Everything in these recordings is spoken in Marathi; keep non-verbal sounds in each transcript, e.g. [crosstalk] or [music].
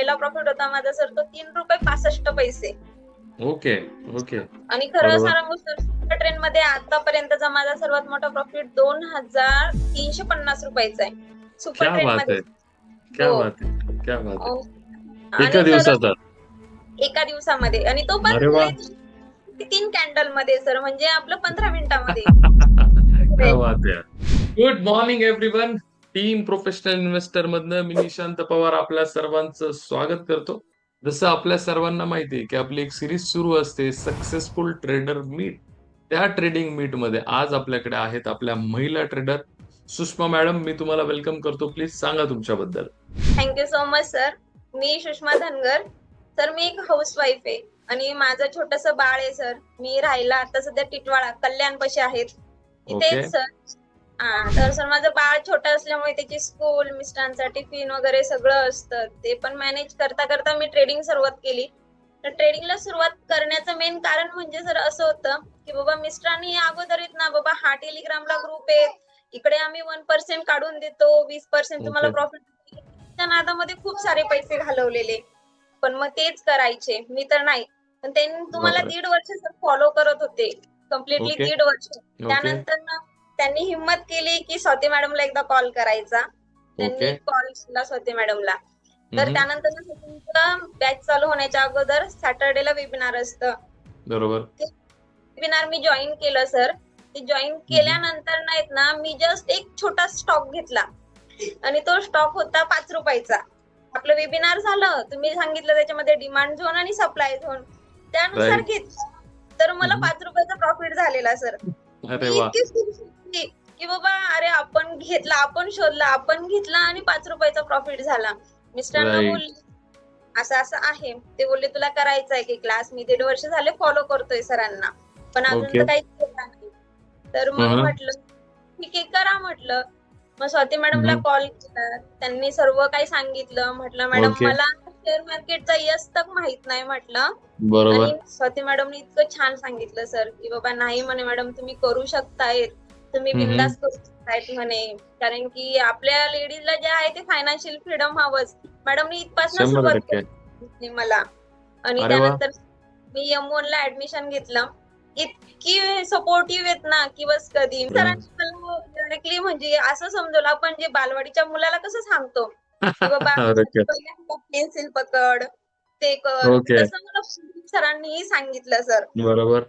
पहिला प्रॉफिट होता माझा सर तो तीन रुपये पासष्ट पैसे. Okay okay. आणि खरं. सांगू सर सुपर ट्रेन मध्ये आतापर्यंतचा माझा सर्वात मोठा प्रॉफिट दोन हजार तीनशे पन्नास रुपयाचा आहे. सुपर क्या ट्रेन बात मध्ये. क्या हो. बात क्या बात एका दिवसाचा. एका दिवसामध्ये. आणि तो पण. तीन कॅन्डलमध्ये सर म्हणजे आपलं पंधरा मिनिटामध्ये. [laughs] क्या बात आहे. Good morning everyone team professional investor मधनं मी निशांत पवार आपल्या सर्वांचं स्वागत करतो. जसं आपल्या सर्वांना माहिती आहे की आपली एक सिरीज सुरू असते सक्सेसफुल ट्रेडर मीट त्या ट्रेडिंग मीटमध्ये आज आपल्याकडे आहेत आपल्या महिला ट्रेडर सुषमा मॅडम मी तुम्हाला वेलकम करतो. प्लीज सांगा तुमच्याबद्दल. Thank you so much sir me Sushma Dhangar. Sir मी एक हाऊसवाईफ आहे आणि माझं छोटस बाळ आहे सर मी राहिला आता सध्या टिटवाळा कल्याण पशी आहेत. तिथेच सर हा तर सर माझं बाळ छोटं असल्यामुळे त्याची स्कूल मिस्टरांचा टिफिन वगैरे सगळं असतं. ते पण मॅनेज करता करता मी ट्रेडिंग सुरुवात केली. तर ट्रेडिंगला सुरुवात करण्याचं मेन कारण म्हणजे सर असं होतं की बाबा मिस्टरांनी अगोदर येत ना बाबा हा टेलिग्रामला ग्रुप आहे इकडे आम्ही वन पर्सेंट काढून देतो वीस पर्सेंट तुम्हाला. प्रॉफिट त्या नादामध्ये खूप सारे पैसे घालवलेले. पण मग तेच करायचे. मी तर नाही. पण त्यांनी तुम्हाला. दीड वर्ष स्वालो करत होते. कम्प्लिटली. दीड वर्ष. त्यानंतर ना त्यांनी हिंमत केली की स्वाती मॅडमला एकदा कॉल करायचा. त्यांनी कॉल केला स्वाती मॅडमला. तर. त्यानंतर बॅच चालू होण्याच्या अगोदर सॅटर्डेला वेबिनार असतं. बरोबर. वेबिनार मी जॉईन केलं सर ते जॉईन केल्यानंतर नाहीत ना मी जस्ट एक छोटा स्टॉक घेतला. आणि तो स्टॉक होता पाच रुपयाचा. आपलं वेबिनार झालं. तुम्ही सांगितलं त्याच्यामध्ये डिमांड झोन आणि सप्लाय झोन त्यानुसार. घेतलं. तर मला. पाच रुपयाचा प्रॉफिट झालेला सर होती की बाबा अरे आपण घेतला आपण शोधला आपण घेतला आणि पाच रुपयाचा प्रॉफिट झाला. मिस्टरांना Right. बोलले असं असं आहे. ते बोलले तुला करायचं आहे की क्लास मी दीड वर्ष झाले फॉलो करतोय सरांना. पण अजून Okay. तर काही केला नाही. तर मग Uh-huh. म्हटलं ठीक आहे करा म्हटलं. मग स्वाती मॅडमला हम्म. कॉल केला. त्यांनी सर्व काही सांगितलं. म्हटलं मॅडम Okay. मला शेअर मार्केटचा यस तक माहीत नाही म्हटलं. बरोबर. आणि स्वाती मॅडमने इतकं छान सांगितलं सर की बाबा नाही म्हणे मॅडम तुम्ही करू शकताय तुम्ही. बिंदास करू शकतायत म्हणे. कारण की आपल्या लेडीजला जे आहे ते फायनान्शियल फ्रीडम हवंच. मॅडमने इथपासून शंभर सुरुवात केली मला. आणि. त्यानंतर मी एम ला ऍडमिशन घेतलं. इतकी सपोर्टिव्ह आहेत ना की बस कधी. सरांनी मला डायरेक्टली म्हणजे असं समजवलं. आपण जे बालवाडीच्या मुलाला कसं सांगतो? की [laughs] बाबा ओके पेन्सिल पकड ते कर. तसं मला सरांनीही सांगितलं सर. बरोबर.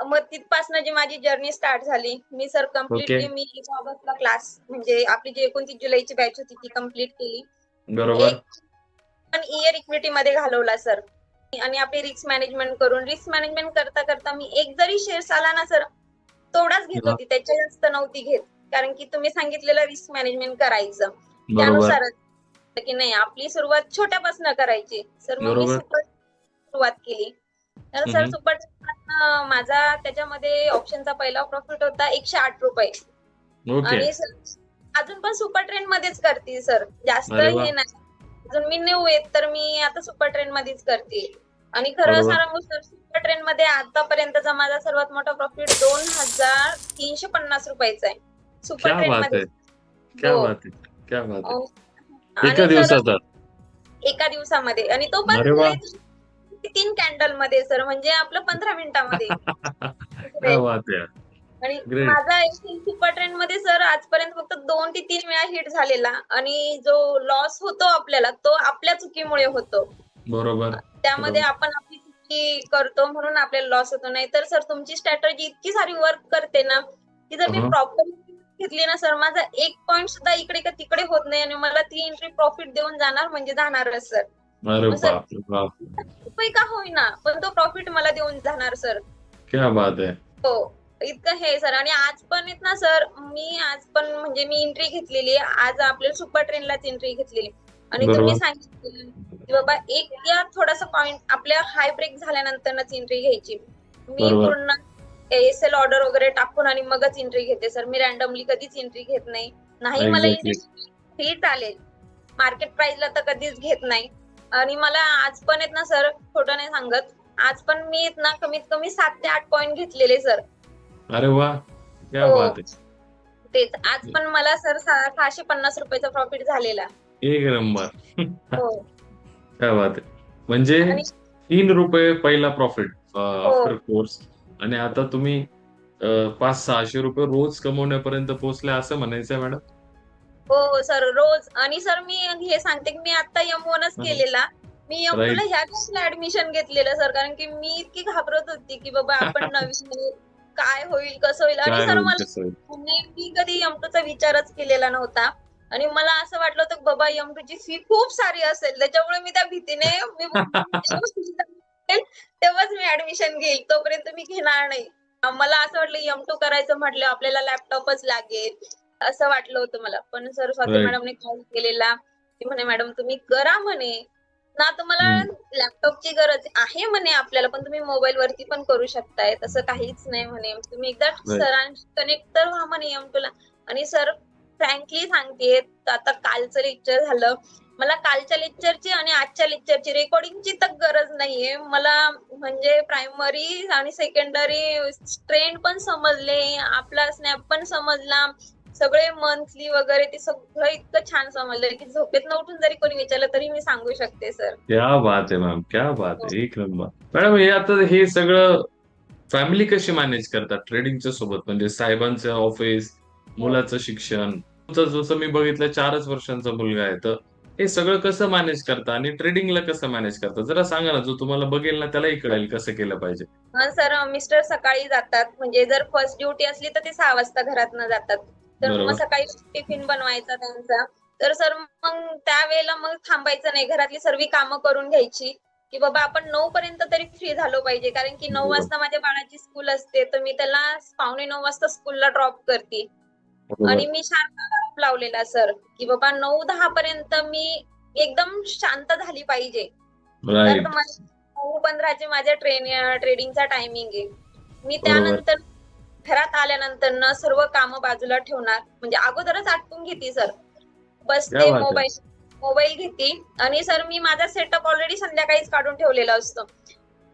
मग तिथपासून जी माझी जर्नी स्टार्ट झाली मी सर कम्प्लिटली. मी ऑगस्टला क्लास म्हणजे आपली जी एकोणतीस जुलैची बॅच होती ती कंप्लीट केली. बरोबर. एक पण इयर इक्विटी मध्ये घालवला सर आणि आपली रिस्क मॅनेजमेंट करून रिस्क मॅनेजमेंट करता करता मी एक जरी शेअर आला ना सर तेवढाच घेत. होती. त्याच्या जास्त नव्हती घेत. कारण की तुम्ही सांगितलेलं रिस्क मॅनेजमेंट करायचं. त्यानुसारच की नाही आपली सुरुवात छोट्यापासून करायची. सर मग मी सुरुवात केली. तर सर. सुपर माझा त्याच्यामध्ये ऑप्शनचा पहिला प्रॉफिट होता एकशे आठ रुपये. आणि अजून पण सुपर ट्रेन मध्येच करते सर. जास्त. हे नाही. अजून मी न्यू येत तर मी आता सुपर ट्रेन मध्येच करते. आणि खरं. सांगू सर सुपर ट्रेन मध्ये आतापर्यंतचा माझा सर्वात मोठा प्रॉफिट दोन हजार तीनशे पन्नास रुपयाचा आहे. सुपर ट्रेन मध्ये एका दिवसामध्ये. आणि तो पण तीन कॅन्डलमध्ये सर म्हणजे आपलं पंधरा मिनिटामध्ये. [laughs] आणि. माझा सुपर ट्रेंडमध्ये सर आजपर्यंत फक्त दोन ते तीन वेळा हिट झालेला. आणि जो लॉस होतो आपल्याला तो आपल्या चुकीमुळे होतो. बरोबर. त्यामध्ये आपण आपली चुकी करतो म्हणून आपल्याला लॉस होतो. नाही तर सर तुमची स्ट्रॅटजी इतकी सारी वर्क करते ना की जर मी. प्रॉपर घेतली ना सर माझा एक पॉइंट सुद्धा इकडे का तिकडे होत नाही आणि मला ती एंट्री प्रॉफिट देऊन जाणार म्हणजे जाणारच सर रुपये का होईना पण तो प्रॉफिट मला देऊन जाणार सर क्या बात आहे. हो इतकं हे सर आणि आज पण येत ना सर मी आज पण म्हणजे मी एंट्री घेतलेली आहे. आज आपल्या सुपर ट्रेनलाच एंट्री घेतलेली. आणि बरोबर. तुम्ही सांगितलं की बाबा एक या थोडासा पॉइंट आपल्या हाय ब्रेक झाल्यानंतरच एंट्री घ्यायची. मी बरोबर. पूर्ण एस एल ऑर्डर वगैरे टाकून आणि मगच एंट्री घेते सर मी रॅन्डमली कधीच एंट्री घेत नाही. नाही मला Exactly. एंट्री चालेल. मार्केट प्राइसला तर कधीच घेत नाही. आणि मला आज पण येत ना सर खोटं नाही सांगत. आज पण मी येत ना कमीत कमी सात ते आठ पॉइंट घेतलेले सर. अरे वा क्या हो. बात आहे. तेच आज पण मला सर सहाशे पन्नास रुपयाचा प्रॉफिट झालेला. एक नंबर. हो. काय बात आहे. म्हणजे आणि तीन रुपये पहिला प्रॉफिट. आफ्टर कोर्स आणि आता तुम्ही अं, पाच सहाशे रुपये रोज कमवण्यापर्यंत पोहोचले असं म्हणायचंय मॅडम? हो सर रोज. आणि सर मी हे सांगते की मी आता एम वनच. केलेला. मी एम. ला ह्या क्लासला ऍडमिशन घेतलेलं सर कारण की मी इतकी घाबरत होती की बाबा आपण [laughs] नवीन काय होईल कसं होईल? आणि सर मला? म्हणजे मी कधी एम चा विचारच केलेला नव्हता. आणि मला असं वाटलं होतं की बाबा एम ची फी खूप सारी असेल. त्याच्यामुळे मी त्या भीतीने मी [laughs] तेव्हाच मी ऍडमिशन घेईल. तोपर्यंत मी घेणार नाही. मला असं वाटलं एम टू करायचं म्हटलं आपल्याला लॅपटॉपच लागेल. असं वाटलं होतं मला. पण सर स्वाती Right. मॅडमने कॉल केलेला. ती म्हणे मॅडम तुम्ही करा म्हणे. ना तुम्हाला हम्म. लॅपटॉपची गरज आहे म्हणे आपल्याला पण तुम्ही मोबाईल वरती पण करू शकताय. तसं काहीच नाही म्हणे. तुम्ही एकदा Right. सरांशी कनेक्ट तर व्हा म्हणे एम ला आणि सर फ्रँकली सांगते आता कालचं लेक्चर झालं. मला कालच्या लेक्चरची आणि आजच्या लेक्चरची रेकॉर्डिंगची तर गरज नाहीये. मला म्हणजे प्रायमरी आणि सेकंडरी ट्रेंड पण समजले आपला स्नॅप पण समजला. सगळे मंथली वगैरे ते सगळं इतकं छान समजलं की झोपेतनं उठून जरी कोणी विचारलं तरी मी सांगू शकते सर क्या बात आहे मॅम क्या बात आहे. एक नंबर मॅडम हे आता हे सगळं फॅमिली कशी मॅनेज करतात? ट्रेडिंगच्या सोबत म्हणजे साहेबांचं ऑफिस मुलाचं शिक्षण. तुमचं जसं मी बघितलं चारच वर्षांचा मुलगा आहे. तर हे सगळं कसं मॅनेज करता? आणि ट्रेडिंगला कसं मॅनेज करता? जरा सांगा ना जो तुम्हाला बघेल ना त्यालाही कळेल कसं केलं पाहिजे. हा सर मिस्टर सकाळी जातात. म्हणजे जर फर्स्ट ड्युटी असली तर ते सहा वाजता घरातनं जातात. तर बरोबर. मग सकाळी टिफिन बनवायचा त्यांचा. तर सर मग त्यावेळेला मग थांबायचं नाही. घरातली सर्व कामं करून घ्यायची. की बाबा आपण नऊ पर्यंत तरी फ्री झालो पाहिजे. कारण की नऊ बरोबर. वाजता माझ्या बाळाची स्कूल असते. तर मी त्याला पावणे नऊ वाजता स्कूलला ड्रॉप करते. बरोबर. आणि मी शांत लावलेला सर. की बाबा नऊ दहा पर्यंत मी एकदम शांत झाली पाहिजे. तर राईट नऊ पंधराचे माझ्या ट्रेन ट्रेडिंगचा टायमिंग आहे. मी त्यानंतर घरात आल्यानंतर न सर्व कामं बाजूला ठेवणार म्हणजे अगोदरच आटपून घेते सर बसते. मोबाईल मोबाईल घेते आणि सर मी माझा सेटअप ऑलरेडी संध्याकाळीच काढून ठेवलेला असतो.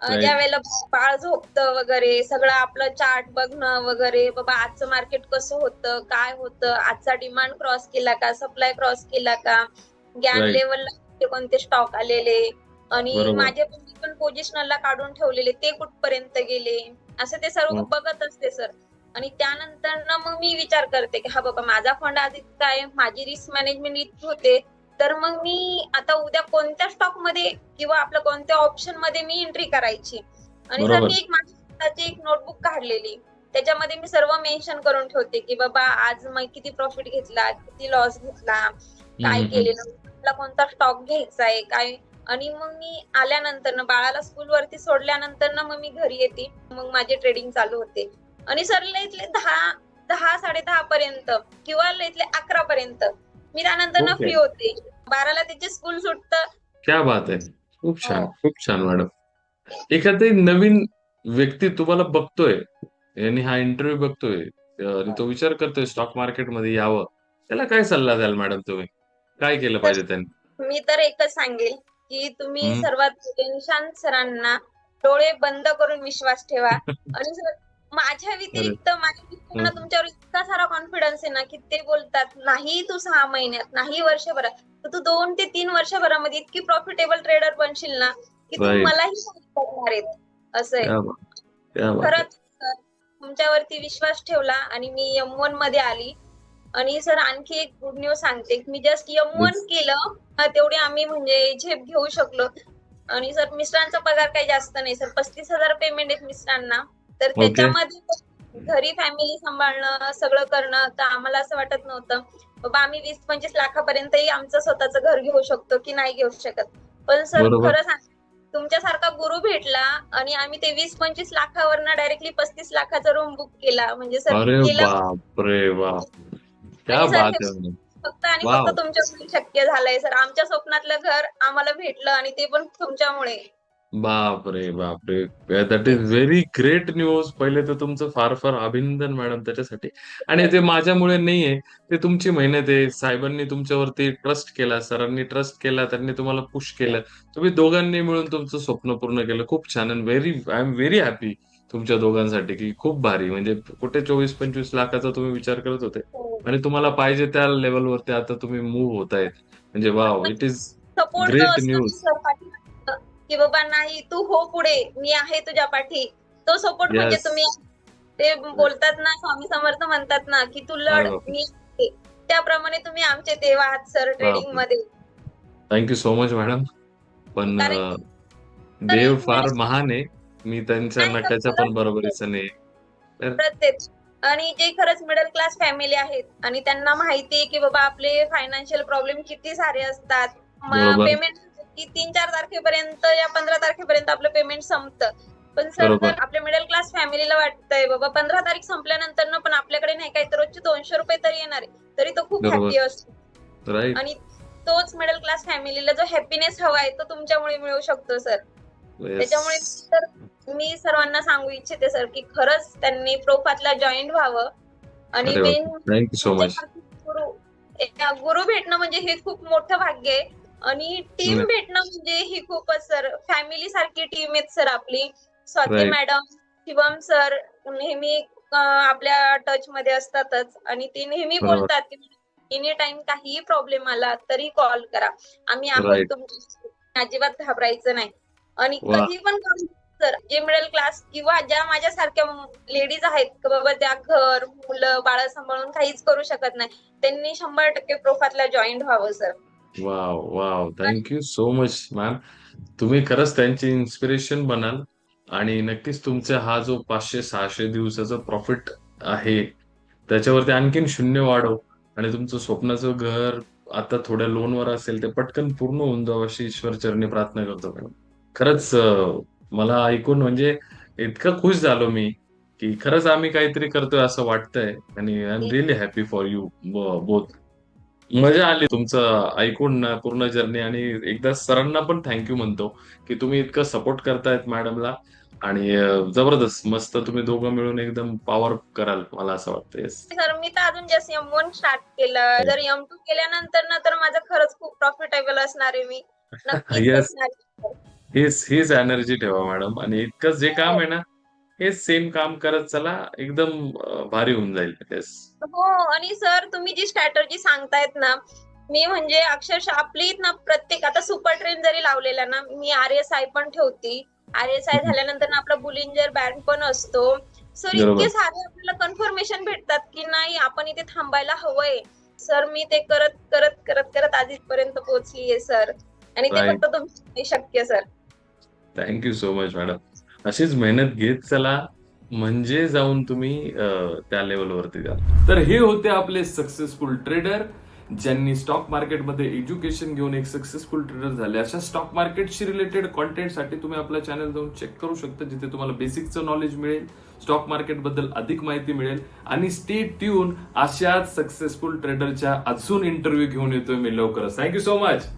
ज्या वेळेला बाळ झोपतं वगैरे सगळं आपलं चार्ट बघणं वगैरे बाबा आजचं मार्केट कसं होतं काय होतं आजचा डिमांड क्रॉस केला का सप्लाय क्रॉस केला का गॅन. लेवलला कोणते स्टॉक आलेले आणि बरोबर. माझे पण मी पण पोझिशनला काढून ठेवलेले ते कुठपर्यंत गेले? असं ते सर्व हं. बघत असते सर आणि त्यानंतर ना मग मी विचार करते की हा बाबा माझा फंड आज इतका आहे माझी रिस्क मॅनेजमेंट इतकी होते. तर मग मी आता उद्या कोणत्या स्टॉकमध्ये किंवा आपल्या कोणत्या ऑप्शनमध्ये मी एंट्री करायची? आणि सर बरोबर. मी एक माझी स्वतःची एक नोटबुक काढलेली. त्याच्यामध्ये मी सर्व मेन्शन करून ठेवते की बाबा आज मग किती प्रॉफिट घेतला किती लॉस घेतला काय हम्म, केलेलं? मला कोणता स्टॉक घ्यायचा आहे? काय आणि मग मी आल्यानंतर ना बाळाला स्कूल वरती सोडल्यानंतर ना मग मी घरी येते. मग माझे ट्रेडिंग चालू होते. आणि सर इथले दहा दहा साडे दहा पर्यंत किंवा इथले अकरा पर्यंत मी त्यानंतर ना. फ्री होते. बाराला त्याची स्कूल सुटतं. क्या बात आहे. खूप छान हो. खूप छान मॅडम एखादी नवीन व्यक्ती तुम्हाला बघतोय आणि हा इंटरव्ह्यू बघतोय आणि तो विचार करतोय स्टॉक मार्केटमध्ये यावं त्याला काय सल्ला द्याल मॅडम तुम्ही? काय केलं पाहिजे त्यांनी? मी तर एकच सांगेल. की तुम्ही. सर्वात निशांत सरांना डोळे बंद करून विश्वास ठेवा [laughs] आणि सर माझ्या व्यतिरिक्त माझ्या. तुमच्यावर इतका सारा कॉन्फिडन्स आहे ना की ते बोलतात नाही तू सहा महिन्यात नाही वर्षभरात तर तू दोन ते तीन वर्षभरामध्ये इतकी प्रॉफिटेबल ट्रेडर बनशील ना की तू. मलाही करणार आहेत असं आहे. खरंच तुमच्यावरती विश्वास ठेवला आणि मी एम वनमध्ये आली आणि सर आणखी एक गुड न्यूज सांगते. मी जस्ट एम वन. केलं तेवढे आम्ही म्हणजे झेप घेऊ शकलो. आणि सर मिस्टरांचा पगार काही जास्त नाही. सर पस्तीस हजार पेमेंट आहेत मिस्टरांना. तर. त्याच्यामध्ये घरी फॅमिली सांभाळणं सगळं करणं तर आम्हाला असं वाटत नव्हतं. बाबा आम्ही वीस पंचवीस लाखापर्यंतही आमचं स्वतःचं घर घेऊ शकतो की नाही घेऊ शकत. पण सर. खरं सांग तुमच्यासारखा गुरु भेटला आणि आम्ही ते वीस पंचवीस लाखावरनं डायरेक्टली पस्तीस लाखाचा रूम बुक केला. म्हणजे सर केलं. क्या आणि सर बात आहे मॅडम फक्त आणि Wow. फक्त तुमच्यामुळे शक्य झालंय सर. आमच्या स्वप्नातलं घर आम्हाला भेटलं आणि ते पण तुमच्यामुळे. बाप रे बाप रे that is very great news पहिले तर तुमचं फार फार अभिनंदन मॅडम त्याच्यासाठी. आणि ते माझ्यामुळे नाहीये. ते तुमची मेहनत आहे. साहेबांनी तुमच्यावरती ट्रस्ट केला सरांनी ट्रस्ट केला त्यांनी तुम्हाला पुश केलं. तुम्ही दोघांनी मिळून तुमचं स्वप्न पूर्ण केलं. खूप छान. आणि very I am very happy तुमच्या दोघांसाठी की खूप भारी. म्हणजे कुठे चोवीस पंचवीस लाखाचा तुम्ही विचार करत होते. आणि तुम्हाला पाहिजे त्या लेवलवरती आता तुम्ही मूव्ह होत आहेत म्हणजे wow it is support Great जो असतो news. सर की बाबा नाही तू हो पुढे. मी आहे तुझ्या पाठी. तो सपोर्ट म्हणजे Yes. तुम्ही ते बोलतात ना स्वामी समर्थ म्हणतात ना की तू लढ बरोबर. मी आहे. त्याप्रमाणे तुम्ही आमचे देव आहात सर ट्रेडिंगमध्ये. Thank you so much madam पण कारण- अं, देव फार महान आहे. मी त्यांच्या नकाच्या पण बरोबरीचं नाही प्रत्येक. आणि जे खरंच मिडल क्लास फॅमिली आहेत आणि त्यांना माहिती आहे की बाबा आपले फायनान्शियल प्रॉब्लेम किती सारे असतात. बरोबर. पेमेंट की तीन चार तारखेपर्यंत या पंधरा तारखेपर्यंत आपलं पेमेंट संपतं. पण सर बरोबर. आपल्या मिडल क्लास फॅमिलीला वाटतंय बाबा पंधरा तारीख संपल्यानंतर ना पण आपल्याकडे नाही काही तर रोजचे दोनशे रुपये तरी येणार आहे. तरी तो खूप बरोबर. हॅपी असतो. राईट आणि तोच मिडल क्लास फॅमिलीला जो हॅपीनेस हवा आहे तो तुमच्यामुळे मिळू शकतो सर त्याच्यामुळे तर मी सर्वांना सांगू इच्छिते सर की खरंच त्यांनी प्रोफातला जॉईन व्हावं आणि अरे वा. मेन थँक्यू सो मच गुरु एक गुरु भेटणं म्हणजे हे खूप मोठं भाग्य आहे आणि टीम. भेटणं म्हणजे ही खूपच सर फॅमिली सारखी टीम आहेत सर आपली Swati Right. Madam Shivam sir नेहमी अं, आपल्या टच मध्ये असतातच आणि ते नेहमी बरोबर. बोलतात की एनी टाइम काहीही प्रॉब्लेम आला तरी कॉल करा आम्ही आहोत Right. तुमच्या अजिबात घाबरायचं नाही आणि वा. कधी पण सर जे मिडल क्लास किंवा ज्या माझ्यासारख्या लेडीज आहेत की बाबा त्या घर मुलं बाळ सांभाळून काहीच करू शकत नाही त्यांनी शंभर टक्के प्रोफातला जॉईन व्हावं sir wow wow thank you so much ma'am तुम्ही खरंच त्यांची इन्स्पिरेशन बनाल. आणि नक्कीच तुमचा हा जो पाचशे सहाशे दिवसाचा प्रॉफिट आहे त्याच्यावरती आणखीन शून्य वाढव. आणि तुमचं स्वप्नाचं घर आता थोड्या लोनवर असेल ते पटकन पूर्ण होऊन जावं अशी ईश्वर चरणी प्रार्थना करतो मॅडम खरंच मला ऐकून म्हणजे इतकं खुश झालो मी की खरंच आम्ही काहीतरी करतोय असं वाटतंय. आणि I am really happy for you both मजा आली तुमचं ऐकून पूर्ण जर्नी आणि एकदा सरांना पण थँक्यू म्हणतो की तुम्ही इतकं सपोर्ट करतायत मॅडमला आणि जबरदस्त मस्त तुम्ही दोघं मिळून एकदम पॉवर कराल मला असं वाटतं येस सर मी तर अजून जस्ट एम वन स्टार्ट केलं. जर एम टू केल्यानंतर ना तर माझं खरंच खूप प्रॉफिटेबल असणार आहे मी. [laughs] आहे. हीच हीच एनर्जी ठेवा मॅडम आणि इतकं जे काम आहे ना हेच सेम काम करत चला एकदम अं, भारी होऊन जाईल. येस हो आणि सर तुम्ही जी स्ट्रॅटर्जी सांगतायत ना मी म्हणजे अक्षरशः आपली ना प्रत्येक आता सुपर ट्रेन जरी लावलेला ना मी आर एस आय पण ठेवती. R S I. झाल्यानंतर ना आपला बुलिंजर बँड पण असतो. सर बरोबर. इतके सारे आपल्याला कन्फर्मेशन भेटतात की नाही आपण इथे थांबायला हवंय. सर मी ते करत करत करत करत आज इथपर्यंत पोहोचलीये सर आणि ते. फक्त तुमच्यामुळे शक्य sir thank you so much madam अशीच मेहनत घेत चला म्हणजे जाऊन तुम्ही त्या लेवलवरती जा. तर हे होते आपले सक्सेसफुल ट्रेडर ज्यांनी स्टॉक मार्केटमध्ये एज्युकेशन घेऊन एक सक्सेसफुल ट्रेडर झाले. अशा स्टॉक मार्केटशी रिलेटेड कॉन्टेंटसाठी तुम्ही आपला चॅनल जाऊन चेक करू शकता जिथे तुम्हाला बेसिकचं नॉलेज मिळेल स्टॉक मार्केटबद्दल अधिक माहिती मिळेल आणि स्टे ट्यून अशाच सक्सेसफुल ट्रेडरच्या अजून इंटरव्ह्यू घेऊन येतोय मी लवकरच. Thank you so much